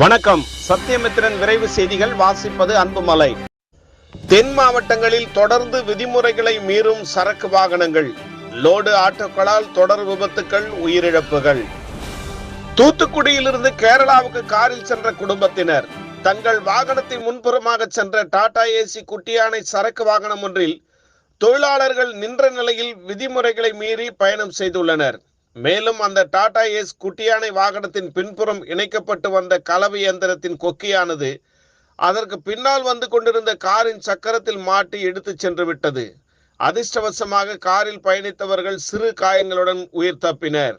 வணக்கம். சத்தியமித்திரன் விரைவு செய்திகள் வாசிப்பது அன்புமலை. தென் மாவட்டங்களில் தொடர்ந்து விதிமுறைகளை மீறும் சரக்கு வாகனங்கள். லோடு ஆட்டோக்களால் தொடர் விபத்துக்கள் உயிரிழப்புகள். தூத்துக்குடியிலிருந்து கேரளாவுக்கு காரில் சென்ற குடும்பத்தினர். தங்கள் வாகனத்தின் முன்புறமாக சென்ற டாடா ஏசி குட்டியானை சரக்கு வாகனம் ஒன்றில் தொழிலாளர்கள் நின்ற நிலையில் விதிமுறைகளை மீறி பயணம் செய்துள்ளனர். மேலும் அந்த டாடா ஏஸ் குட்டியானை வாகனத்தின் பின்புறம் இணைக்கப்பட்டு வந்த கலவை இயந்திரத்தின் கொக்கியானது அதற்கு பின்னால் வந்து கொண்டிருந்த காரின் சக்கரத்தில் மாட்டி எடுத்து சென்று விட்டது. அதிர்ஷ்டவசமாக காரில் பயணித்தவர்கள் சிறு காயங்களுடன் உயிர் தப்பினர்.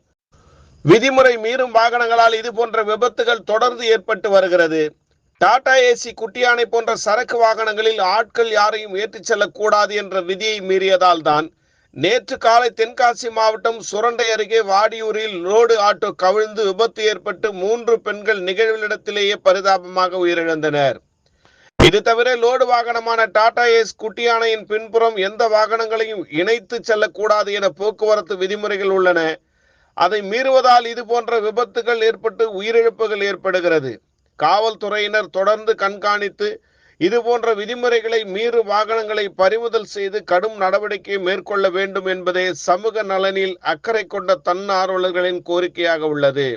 விதிமுறை மீறும் வாகனங்களால் இது போன்ற விபத்துகள் தொடர்ந்து ஏற்பட்டு வருகிறது. டாடா ஏசி குட்டியானை போன்ற சரக்கு வாகனங்களில் ஆட்கள் யாரையும் ஏற்றிச் செல்லக்கூடாது என்ற விதியை மீறியதால் தான் நேற்று காலை தென்காசி மாவட்டம் சுரண்டை அருகே வாடியூரில் லோடு ஆட்டோ கவிழ்ந்து விபத்து ஏற்பட்டு மூன்று பெண்கள் நிகழ்விடத்திலேயே பரிதாபமாக உயிரிழந்தனர். இது தவிர லோடு வாகனமான டாடா ஏஸ் குட்டியானையின் பின்புறம் எந்த வாகனங்களையும் இணைத்து செல்லக்கூடாது என போக்குவரத்து விதிமுறைகள் உள்ளன. அதை மீறுவதால் இது போன்ற விபத்துகள் ஏற்பட்டு உயிரிழப்புகள் ஏற்படுகிறது. காவல்துறையினர் தொடர்ந்து கண்காணித்து இது போன்ற விதிமுறைகளை மீறு வாகனங்களை பறிமுதல் செய்து கடும் நடவடிக்கை மேற்கொள்ள வேண்டும் என்பதே சமூக நலனில் அக்கறை கொண்ட தன்னார்வலர்களின் கோரிக்கையாக உள்ளது.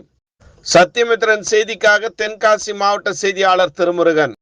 சத்தியமித்திரன் செய்திக்காக தென்காசி மாவட்ட செய்தியாளர் திருமுருகன்.